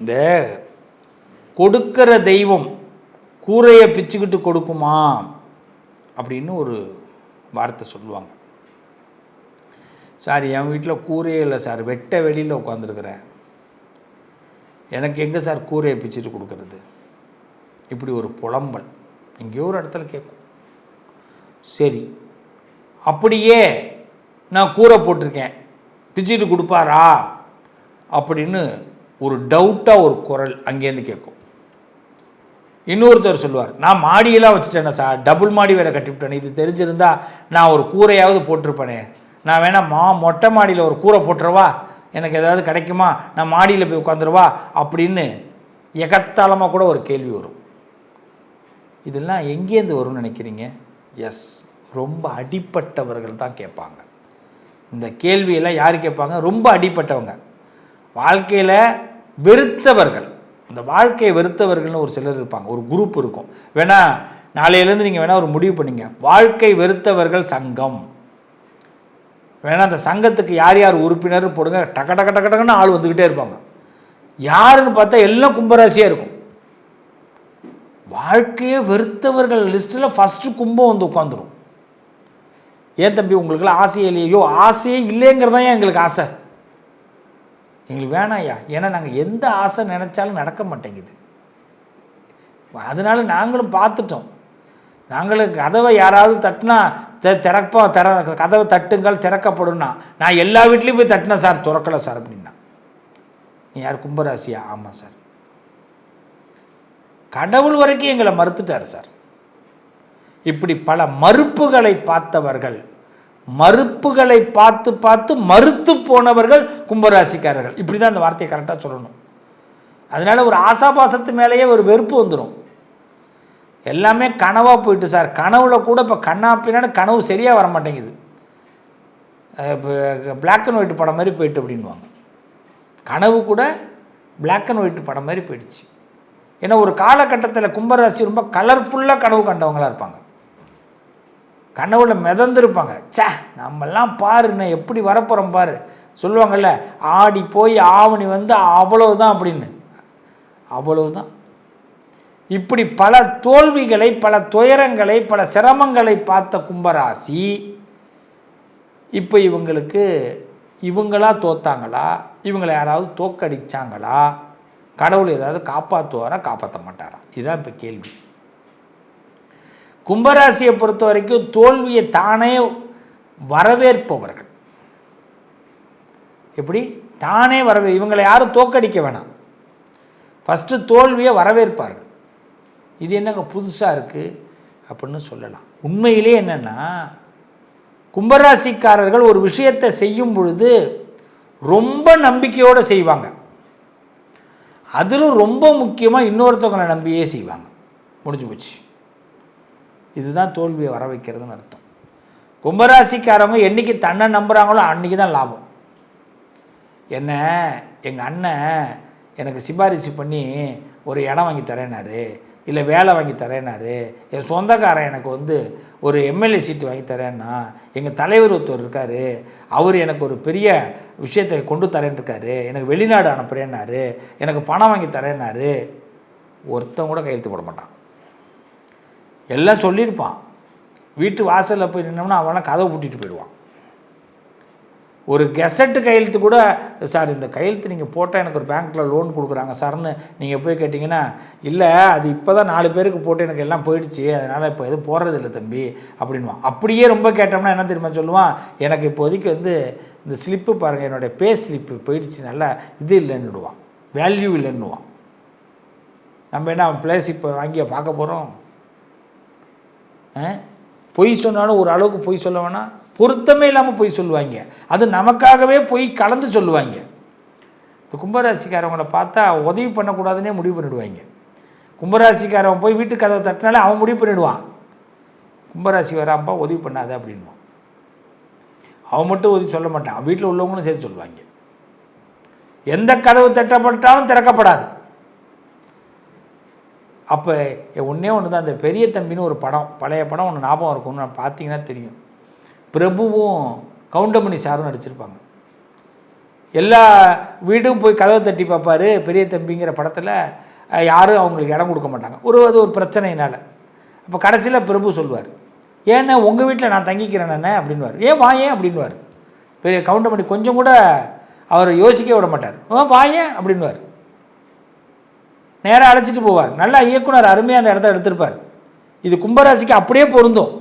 இந்த கொடுக்கிற தெய்வம் கூரையை பிச்சுக்கிட்டு கொடுக்குமா அப்படின்னு ஒரு வார்த்தை சொல்லுவாங்க. சார் என் வீட்டில் கூரையே இல்லை சார் வெட்ட வெளியில் உட்காந்துருக்குறேன் எனக்கு எங்கே சார் கூரையை பிச்சுட்டு கொடுக்கறது? இப்படி ஒரு புலம்பல். எங்கேயோ ஒரு இடத்துல கேட்கும். சரி அப்படியே நான் கூரை போட்டிருக்கேன். பிச்சுட்டு கொடுப்பாரா? அப்படின்னு ஒரு டவுட்டாக ஒரு குரல் அங்கேருந்து கேட்கும். இன்னொருத்தர் சொல்லுவார் நான் மாடியெல்லாம் வச்சுட்டேனே சார் டபுள் மாடி வேற கட்டிவிட்டேனே இது தெரிஞ்சிருந்தா நான் ஒரு கூரையாவது போட்டிருப்பேனே. நான் வேணா மா மொட்டை மாடியில் ஒரு கூரை போட்டுருவா எனக்கு ஏதாவது கிடைக்குமா? நான் மாடியில் போய் உட்காந்துருவா? அப்படின்னு எகத்தாளமாக கூட ஒரு கேள்வி வரும். இதெல்லாம் எங்கேருந்து வரும்னு நினைக்கிறீங்க? எஸ் ரொம்ப அடிப்பட்டவர்கள் தான் கேட்பாங்க. இந்த கேள்வியெல்லாம் யார் கேட்பாங்க? ரொம்ப அடிப்பட்டவங்க. வாழ்க்கையில் வெறுத்தவர்கள். இந்த வாழ்க்கையை வெறுத்தவர்கள்னு ஒரு சிலர் இருப்பாங்க. ஒரு குரூப் இருக்கும். வேணா நாளையிலேருந்து நீங்கள் வேணால் ஒரு முடிவு பண்ணிங்க. வாழ்க்கை வெறுத்தவர்கள் சங்கம். வேணா அந்த சங்கத்துக்கு யார் யார் உறுப்பினர் போடுங்க. டக்க டக்க டக்க டக்குன்னு ஆள் வந்துக்கிட்டே இருப்பாங்க. யாருன்னு பார்த்தா எல்லாம் கும்பராசியாக இருக்கும். வாழ்க்கையை வெறுத்தவர்கள் லிஸ்ட்டில் ஃபஸ்ட்டு கும்பம் வந்து உட்காந்துரும் ஏன் தம்பி உங்களுக்குலாம் ஆசையே இல்லையோ? ஆசையே இல்லைங்கிறதான் ஏன் எங்களுக்கு ஆசை. எங்களுக்கு வேணாயா ஏன்னா நாங்கள் எந்த ஆசை நினச்சாலும் நடக்க மாட்டேங்குது. அதனால நாங்களும் பார்த்துட்டோம். நாங்களும் கதவை யாராவது தட்டினா தெ திறப்பா திற கதவை தட்டுங்கள் திறக்கப்படும்னா. நான் எல்லா வீட்லேயும் போய் தட்டினேன் சார் திறக்கலை சார் அப்படின்னா. நீ யார் கும்பராசியா? ஆமாம் சார். கடவுள் வரைக்கும் எங்களை மறுத்துட்டார் சார். இப்படி பல மறுப்புகளை பார்த்தவர்கள் மறுப்புகளை பார்த்து பார்த்து மறுத்து போனவர்கள் கும்பராசிக்காரர்கள். இப்படி தான் அந்த வார்த்தையை கரெக்டாக சொல்லணும். அதனால் ஒரு ஆசாபாசத்து மேலேயே ஒரு வெறுப்பு வந்துடும் எல்லாமே கனவாக போயிட்டு சார். கனவுல கூட இப்போ கண்ணா பின்னாடி கனவு சரியாக வர மாட்டேங்குது இப்போ பிளாக் அண்ட் ஒயிட் படம் மாதிரி போயிட்டு அப்படின்வாங்க கனவு கூட பிளாக் அண்ட் ஒயிட் படம் மாதிரி போயிடுச்சு. ஏன்னா ஒரு காலகட்டத்தில் கும்பராசி ரொம்ப கலர்ஃபுல்லாக கனவு கண்டவங்களாக இருப்பாங்க. கனவுல மிதந்திருப்பாங்க. சே நம்மெல்லாம் பாருண்ணே எப்படி வரப்போகிறோம் பாரு. சொல்லுவாங்கல்ல ஆடி போய் ஆவணி வந்து அவ்வளவுதான் அப்படின்னு. அவ்வளவுதான். இப்படி பல தோல்விகளை பல துயரங்களை பல சிரமங்களை பார்த்த கும்பராசி இப்போ இவங்களுக்கு இவங்களா தோத்தாங்களா? இவங்களை யாராவது தோக்கடிச்சாங்களா? கடவுள் ஏதாவது காப்பாற்றுவாரா காப்பாற்ற மாட்டாரா? இதுதான் இப்போ கேள்வி. கும்பராசியை பொறுத்த வரைக்கும் தோல்வியை தானே வரவேற்பவர்கள். எப்படி? தானே வரவே இவங்களை யாரும் தோக்கடிக்க வேணாம். ஃபஸ்ட்டு தோல்வியை வரவேற்பார்கள். இது என்னங்க புதுசாக இருக்குது அப்படின்னு சொல்லலாம். உண்மையிலே என்னென்னா கும்பராசிக்காரர்கள் ஒரு விஷயத்தை செய்யும் பொழுது ரொம்ப நம்பிக்கையோடு செய்வாங்க. அதிலும் ரொம்ப முக்கியமாக இன்னொருத்தவங்களை நம்பியே செய்வாங்க. முடிஞ்சு போச்சு. இதுதான் தோல்வியை வர வைக்கிறதுன்னு அர்த்தம். கும்பராசிக்காரவங்க என்றைக்கு தன்னை நம்புகிறாங்களோ அன்றைக்கி தான் லாபம். என்ன? எங்கள் அண்ணன் எனக்கு சிபாரிசு பண்ணி ஒரு இடம் வாங்கி தரேனாரு இல்லை வேலை வாங்கி தரேனாரு என் சொந்தக்காரன் எனக்கு வந்து ஒரு எம்எல்ஏ சீட்டு வாங்கி தரேன்னா எங்கள் தலைவர் ஒருத்தர் இருக்கார் அவர் எனக்கு ஒரு பெரிய விஷயத்தை கொண்டு தரேன்ருக்காரு எனக்கு வெளிநாடு அனுப்புகிறேன்னாரு எனக்கு பணம் வாங்கி தரேன்னாரு ஒருத்தன் கூட கையெழுத்து போட மாட்டான். எல்லாம் சொல்லியிருப்பான். வீட்டு வாசலில் போய் நின்னோம்னா அவனை கதவை பூட்டிட்டு போயிடுவான். ஒரு கெசட்டு கையெழுத்து கூட சார் இந்த கையெழுத்து நீங்கள் போட்டால் எனக்கு ஒரு பேங்க்கில் லோன் கொடுக்குறாங்க சார்னு நீங்கள் போய் கேட்டிங்கன்னா இல்லை அது இப்போ தான் நாலு பேருக்கு போட்டு எனக்கு எல்லாம் போயிடுச்சு அதனால் இப்போ எதுவும் போடுறது இல்லை தம்பி அப்படின்வான் அப்படியே ரொம்ப கேட்டோம்னா என்ன தெரியுமா சொல்லுவான் எனக்கு இப்போதைக்கு வந்து இந்த ஸ்லிப்பு பாருங்கள் என்னுடைய பே ஸ்லிப்பு போயிடுச்சு நல்லா இது இல்லைன்னுடுவான் வேல்யூ இல்லைன்னுவான் நம்ம என்ன பிளேஸ் இப்போ வாங்கி பார்க்க போகிறோம் பொய் சொன்னாலும் ஒரு அளவுக்கு பொய் சொல்ல வேணாம். பொருத்தமே இல்லாமல் பொய் சொல்லுவாங்க. அது நமக்காகவே பொய் கலந்து சொல்லுவாங்க. இந்த கும்பராசிக்காரவங்கள பார்த்தா உதவி பண்ணக்கூடாதுன்னே முடிவு பண்ணிடுவாங்க. கும்பராசிக்காரன் போய் வீட்டு கதவை தட்டினாலே அவன் முடிவு பண்ணிடுவான். கும்பராசி வராம்பா உதவி பண்ணாத அப்படின்வான் அவன் மட்டும் உதவி சொல்ல மாட்டான். வீட்டில் உள்ளவங்களும் சேர்த்து சொல்லுவாங்க. எந்த கதவு தட்டப்பட்டாலும் திறக்கப்படாது. அப்போ ஒன்றே ஒன்று தான் அந்த பெரிய தம்பின்னு ஒரு படம் பழைய படம் ஒன்று ஞாபகம் இருக்கும்னு நான் பார்த்தீங்கன்னா தெரியும். பிரபுவும் கவுண்டமணி சாரும் நடிச்சிருப்பாங்க. எல்லா வீடும் போய் கதவை தட்டி பார்ப்பாரு பெரிய தம்பிங்கிற படத்தில் யாரும் அவங்களுக்கு இடம் கொடுக்க மாட்டாங்க. ஒரு அது ஒரு பிரச்சனையினால். அப்போ கடைசியில் பிரபு சொல்வார் ஏன்னா உங்கள் வீட்டில் நான் தங்கிக்கிறேன் என்ன அப்படின்வார் ஏன் வாயேன் அப்படின்வார் பெரிய கவுண்டமணி கொஞ்சம் கூட அவர் யோசிக்க விட மாட்டார். ஆ வாயேன் அப்படின்வார் நேராக அழைச்சிட்டு போவார். நல்லா இயக்குனர் அருமையாக அந்த இடத்த எடுத்திருப்பார். இது கும்பராசிக்கு அப்படியே பொருந்தும்.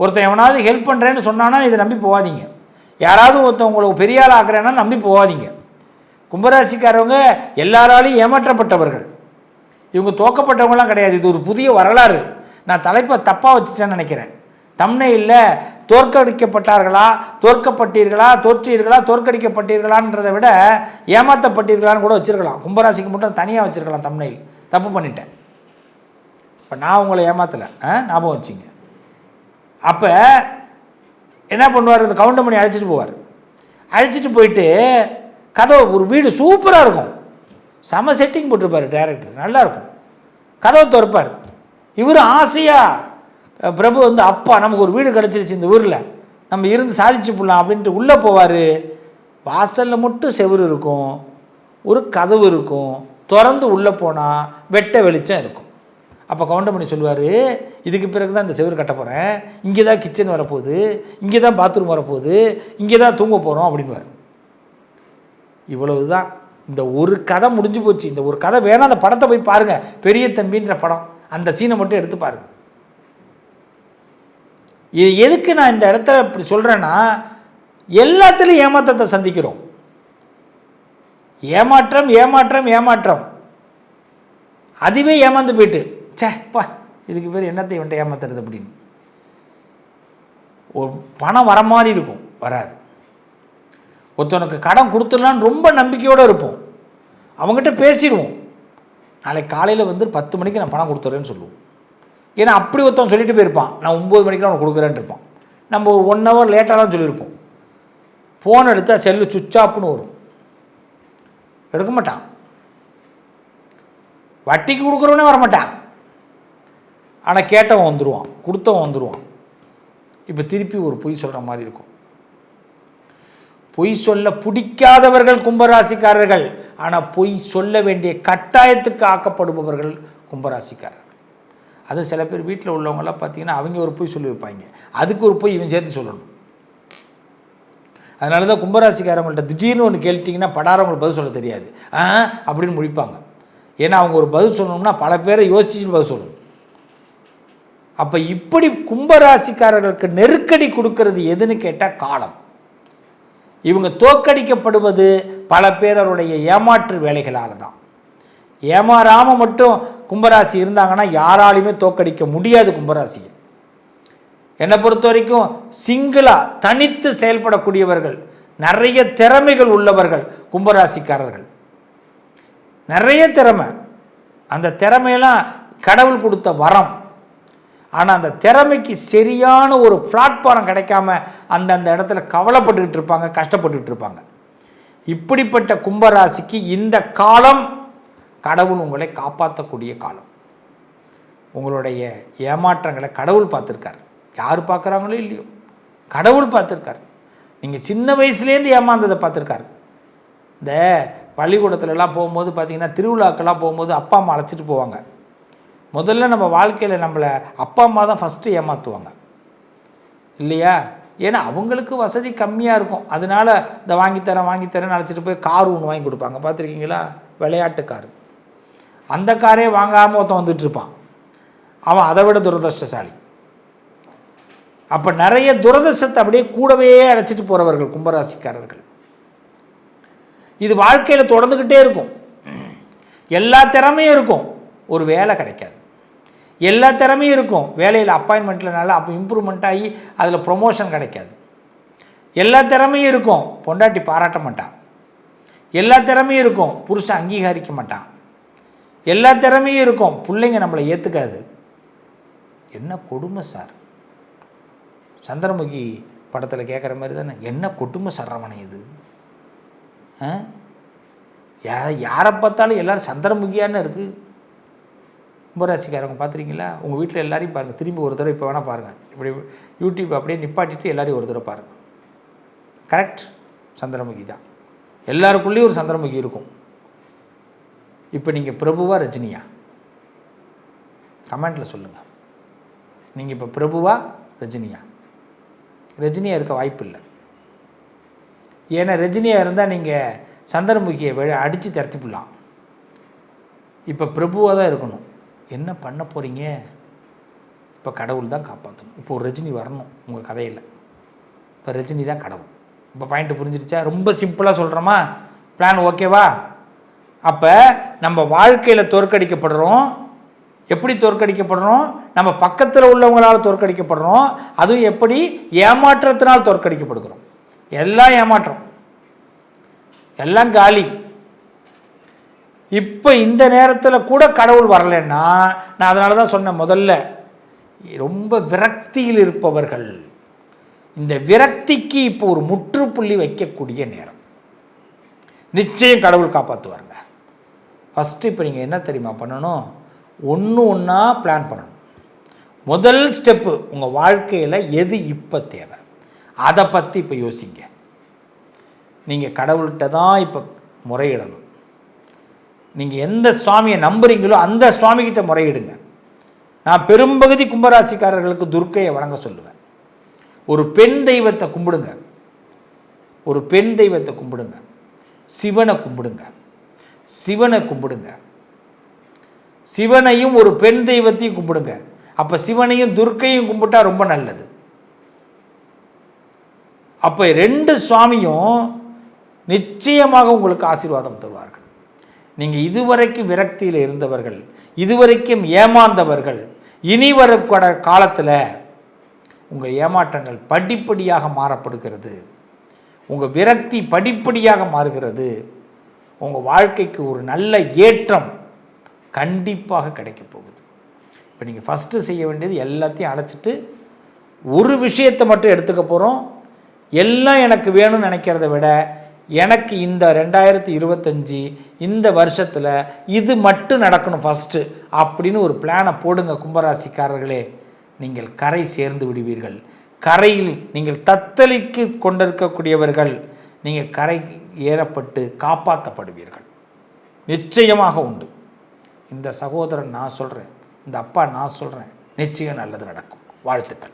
ஒருத்தன் எவனாவது ஹெல்ப் பண்ணுறேன்னு சொன்னானா இதை நம்பி போகாதீங்க யாராவது ஒருத்தன் உங்களுக்கு பெரிய ஆள் ஆக்குறேன்னா நம்பி போகாதீங்க கும்பராசிக்காரவங்க எல்லாராலையும் ஏமாற்றப்பட்டவர்கள். இவங்க தோக்கப்பட்டவங்களாம் கிடையாது. இது ஒரு புதிய வரலாறு. நான் தலைப்பை தப்பாக வச்சுட்டேன்னு நினைக்கிறேன். தம்னே இல்லை தோற்கடிக்கப்பட்டார்களா? தோற்கப்பட்டீர்களா? தோற்றீர்களா? தோற்கடிக்கப்பட்டீர்களான்றதை விட ஏமாற்றப்பட்டீர்களான்னு கூட வச்சுருக்கலாம். கும்பராசிக்கு மட்டும் தனியாக வச்சுருக்கலாம் தமிழில் தப்பு பண்ணிட்டேன். இப்போ நான் உங்களை ஏமாத்தலை. ஆ? ஞாபகம் வச்சுங்க. அப்போ என்ன பண்ணுவார்? இந்த கவுண்டமணி அழைச்சிட்டு போவார். அழைச்சிட்டு போயிட்டு கதவை ஒரு வீடு சூப்பராக இருக்கும். செம செட்டிங் போட்டிருப்பார் டேரக்டர் நல்லாயிருக்கும் கதவை திறப்பார். இவர் ஆசையாக பிரபு வந்து அப்பா நமக்கு ஒரு வீடு கிடச்சிருச்சு இந்த ஊரில். நம்ம இருந்து சாதிச்சு போடலாம் அப்படின்ட்டு உள்ளே போவார். வாசலில் மட்டும் செவுரு இருக்கும் ஒரு கதவு இருக்கும். திறந்து உள்ளே போனால் வெட்ட வெளிச்சம் இருக்கும். அப்போ கவுண்டமணி சொல்லுவார் இதுக்கு பிறகு தான் இந்த செவுரு கட்ட போகிறேன் இங்கே தான் கிச்சன் வரப்போகுது. இங்கே தான் பாத்ரூம் வரப்போகுது. இங்கே தான் தூங்க போகிறோம் அப்படின்வார் இவ்வளவு தான் இந்த ஒரு கதை முடிஞ்சு போச்சு. இந்த ஒரு கதை வேணாம். அந்த படத்தை போய் பாருங்கள் பெரிய தம்பின்ற படம். அந்த சீனை மட்டும் எடுத்து பாருங்கள் இது எதுக்கு நான் இந்த இடத்துல இப்படி சொல்கிறேன்னா எல்லாத்துலேயும் ஏமாற்றத்தை சந்திக்கிறோம். ஏமாற்றம் ஏமாற்றம் ஏமாற்றம். அதுவே ஏமாந்து போயிட்டு சேப்பா இதுக்கு பேர் என்னத்தை இவன்ட்ட ஏமாத்துறது அப்படின்னு. ஒரு பணம் வர மாதிரி இருக்கும் வராது. ஒருத்தவனுக்கு கடன் கொடுத்துடலான்னு ரொம்ப நம்பிக்கையோடு இருப்போம். அவங்ககிட்ட பேசிடுவோம். நாளைக்கு காலையில் வந்து பத்து மணிக்கு நான் பணம் கொடுத்துட்றேன்னு சொல்லுவோம். ஏன்னா அப்படி ஒருத்தவன் சொல்லிட்டு போயிருப்பான். நான் ஒம்பது மணிக்கு அவனுக்கு கொடுக்குறேன்னு இருப்பான். நம்ம ஒரு ஒன் ஹவர் லேட்டாக தான் சொல்லியிருப்போம். ஃபோன் எடுத்தால் செல்லு சுவிட்ச் ஆஃப்னு வரும். எடுக்க மாட்டான். வட்டிக்கு கொடுக்குறவனே வரமாட்டான். ஆனால் கேட்டவன் வந்துடுவான் கொடுத்தவன் வந்துடுவான் இப்போ திருப்பி ஒரு பொய் சொல்கிற மாதிரி இருக்கும். பொய் சொல்ல பிடிக்காதவர்கள் கும்பராசிக்காரர்கள். ஆனால் பொய் சொல்ல வேண்டிய கட்டாயத்துக்கு ஆக்கப்படுபவர்கள் கும்பராசிக்காரர்கள். அது சில பேர் வீட்டில் உள்ளவங்களாம் பார்த்தீங்கன்னா அவங்க ஒரு பொய் சொல்லி வைப்பாங்க. அதுக்கு ஒரு பொய் இவன் சேர்த்து சொல்லணும். அதனால தான் கும்பராசிக்காரங்கள்ட்ட திடீர்னு ஒன்று கேட்டிங்கன்னா படாரவங்களுக்கு பதில் சொல்ல தெரியாது. ஆ அப்படின்னு முடிப்பாங்க. ஏன்னா அவங்க ஒரு பதில் சொல்லணும்னா பல பேரை யோசிச்சு பதில் சொல்லணும். அப்போ இப்படி கும்பராசிக்காரர்களுக்கு நெருக்கடி கொடுக்கறது எதுன்னு கேட்டால் காலம். இவங்க தோற்கடிக்கப்படுவது பல பேரருடைய ஏமாற்று வேலைகளால் தான் ஏமாறாமல் மட்டும் கும்பராசி இருந்தாங்கன்னா யாராலையுமே தோற்கடிக்க முடியாது கும்பராசியை என்னை பொறுத்த வரைக்கும் சிங்கிளாக தனித்து செயல்படக்கூடியவர்கள் நிறைய திறமைகள் உள்ளவர்கள் கும்பராசிக்காரர்கள். நிறைய திறமை. அந்த திறமையெல்லாம் கடவுள் கொடுத்த வரம். ஆனால் அந்த திறமைக்கு சரியான ஒரு பிளாட்ஃபாரம் கிடைக்காம அந்தந்த இடத்துல கவலைப்பட்டுக்கிட்டு இருப்பாங்க கஷ்டப்பட்டுக்கிட்டு இருப்பாங்க. இப்படிப்பட்ட கும்பராசிக்கு இந்த காலம் கடவுள் உங்களை காப்பாற்றக்கூடிய காலம். உங்களுடைய ஏமாற்றங்களை கடவுள் பார்த்துருக்கார். யார் பார்க்குறாங்களோ இல்லையோ? கடவுள் பார்த்துருக்கார். நீங்கள் சின்ன வயசுலேருந்து ஏமாந்ததை பார்த்துருக்காரு. இந்த பள்ளிக்கூடத்துலலாம் போகும்போது பார்த்திங்கன்னா திருவிழாக்கெல்லாம் போகும்போது அப்பா அம்மா அழைச்சிட்டு போவாங்க. முதல்ல நம்ம வாழ்க்கையில் நம்மளை அப்பா அம்மா தான் ஃபஸ்ட்டு ஏமாற்றுவாங்க இல்லையா? ஏன்னா அவங்களுக்கு வசதி கம்மியாக இருக்கும். அதனால இந்த வாங்கித்தரேன் வாங்கித்தரேன்னு அழைச்சிட்டு போய் கார் ஒன்று வாங்கி கொடுப்பாங்க. பார்த்துருக்கீங்களா? விளையாட்டு கார். அந்த காரே வாங்காமல் ஒருத்தன் வந்துட்டுருப்பான். அவன் அதை விட துரதிருஷ்டசாலி. அப்போ நிறைய துரதிர்ஷ்டத்தை அப்படியே கூடவே அடைச்சிட்டு போகிறவர்கள் கும்பராசிக்காரர்கள். இது வாழ்க்கையில் தொடர்ந்துக்கிட்டே இருக்கும். எல்லா திறமையும் இருக்கும். ஒரு வேலை கிடைக்காது. எல்லா திறமையும் இருக்கும். வேலையில் அப்பாயின்மெண்ட்டில் நல்லா அப்போ இம்ப்ரூவ்மெண்ட் ஆகி அதில் ப்ரொமோஷன் கிடைக்காது. எல்லா திறமையும் இருக்கும். பொண்டாட்டி பாராட்ட மாட்டான் எல்லா திறமையும் இருக்கும். புருஷன் அங்கீகரிக்க மாட்டான். எல்லா திறமையும் இருக்கும். பிள்ளைங்க நம்மளை ஏற்றுக்காது என்ன கொடுமை சார்? சந்திரமுகி படத்தில் கேட்குற மாதிரி தானே? என்ன கொடுமை சரவணை இது? ஆ? யா யாரை பார்த்தாலும் எல்லோரும் சந்திரமுகியான்னு இருக்குது கும்பராசிக்காரவங்க பார்த்துருக்கீங்களா உங்கள் வீட்டில் எல்லாரையும் பாருங்கள் திரும்பி ஒரு தடவை இப்போ வேணால் பாருங்கள் இப்படி யூடியூப் அப்படியே நிப்பாட்டிட்டு எல்லாரையும் ஒரு தடவை பாருங்கள் கரெக்ட் சந்திரமுகி தான். எல்லாருக்குள்ளேயும் ஒரு சந்திரமுகி இருக்கும். இப்போ நீங்கள் பிரபுவா ரஜினியா? கமெண்ட்டில் சொல்லுங்கள் நீங்கள் இப்போ பிரபுவா ரஜினியா? ரஜினியாக இருக்க வாய்ப்பு இல்லை. ஏன்னா ரஜினியாக இருந்தால் நீங்கள் சந்திரமுகியை விழ அடித்து திரத்திப்பிடலாம் இப்போ பிரபுவாக தான் இருக்கணும். என்ன பண்ண போகிறீங்க இப்போ கடவுள் தான் காப்பாற்றணும் இப்போ ஒரு ரஜினி வரணும் உங்கள் கதையில். இப்போ ரஜினி தான் கடவுள். இப்போ பாயிண்ட் புரிஞ்சிருச்சா? ரொம்ப சிம்பிளாக சொல்கிறோமா பிளான் ஓகேவா அப்போ நம்ம வாழ்க்கையில் தோற்கடிக்கப்படுறோம். எப்படி தோற்கடிக்கப்படுறோம்? நம்ம பக்கத்தில் உள்ளவங்களால் தோற்கடிக்கப்படுறோம். அதுவும் எப்படி? ஏமாற்றத்தினால் தோற்கடிக்கப்படுகிறோம். எல்லாம் ஏமாற்றம். எல்லாம் காலி. இப்போ இந்த நேரத்தில் கூட கடவுள் வரலைன்னா நான் அதனால தான் சொன்னேன் முதல்ல ரொம்ப விரக்தியில் இருப்பவர்கள். இந்த விரக்திக்கு இப்போ ஒரு முற்றுப்புள்ளி வைக்கக்கூடிய நேரம். நிச்சயம் கடவுள் காப்பாற்றுவாருங்க ஃபஸ்ட்டு இப்போ நீங்கள் என்ன தெரியுமா பண்ணணும்? ஒன்று ஒன்றா பிளான் பண்ணணும். முதல் ஸ்டெப்பு உங்கள் வாழ்க்கையில் எது இப்போ தேவை? அதை பற்றி இப்போ யோசிங்க. நீங்கள் கடவுள்கிட்ட தான் இப்போ முறையிடணும். நீங்கள் எந்த சுவாமியை நம்புறீங்களோ அந்த சுவாமிகிட்ட முறையிடுங்க. நான் பெரும்பகுதி கும்பராசிக்காரர்களுக்கு துர்க்கையை வணங்க சொல்லுவேன். ஒரு பெண் தெய்வத்தை கும்பிடுங்க. ஒரு பெண் தெய்வத்தை கும்பிடுங்க. சிவனை கும்பிடுங்க. சிவனை கும்பிடுங்க. சிவனையும் ஒரு பெண் தெய்வத்தையும் கும்பிடுங்க. அப்போ சிவனையும் துர்க்கையும் கும்பிட்டா ரொம்ப நல்லது. அப்போ ரெண்டு சுவாமியும் நிச்சயமாக உங்களுக்கு ஆசீர்வாதம் தருவார்கள். நீங்கள் இதுவரைக்கும் விரக்தியில் இருந்தவர்கள் இதுவரைக்கும் ஏமாந்தவர்கள் இனி வரக்கூட காலத்தில் உங்கள் ஏமாற்றங்கள் படிப்படியாக மாறப்படுகிறது. உங்கள் விரக்தி படிப்படியாக மாறுகிறது. உங்கள் வாழ்க்கைக்கு ஒரு நல்ல ஏற்றம் கண்டிப்பாக கிடைக்க போகுது. இப்போ நீங்கள் ஃபஸ்ட்டு செய்ய வேண்டியது எல்லாத்தையும் அழைச்சிட்டு ஒரு விஷயத்தை மட்டும் எடுத்துக்க போகிறோம் எல்லாம் எனக்கு வேணும்னு நினைக்கிறத விட எனக்கு இந்த ரெண்டாயிரத்தி இருபத்தஞ்சி இந்த வருஷத்தில் இது மட்டும் நடக்கணும் ஃபஸ்ட்டு அப்படின்னு ஒரு பிளானை போடுங்க கும்பராசிக்காரர்களே. நீங்கள் கரை சேர்ந்து விடுவீர்கள். கரையில் நீங்கள் தத்தளிக்கு கொண்டிருக்கக்கூடியவர்கள். நீங்கள் கரை ஏறப்பட்டு காப்பாற்றப்படுவீர்கள் நிச்சயமாக உண்டு. இந்த சகோதரன் நான் சொல்கிறேன் இந்த அப்பா நான் சொல்கிறேன் நிச்சயம் நல்லது நடக்கும். வாழ்த்துக்கள்.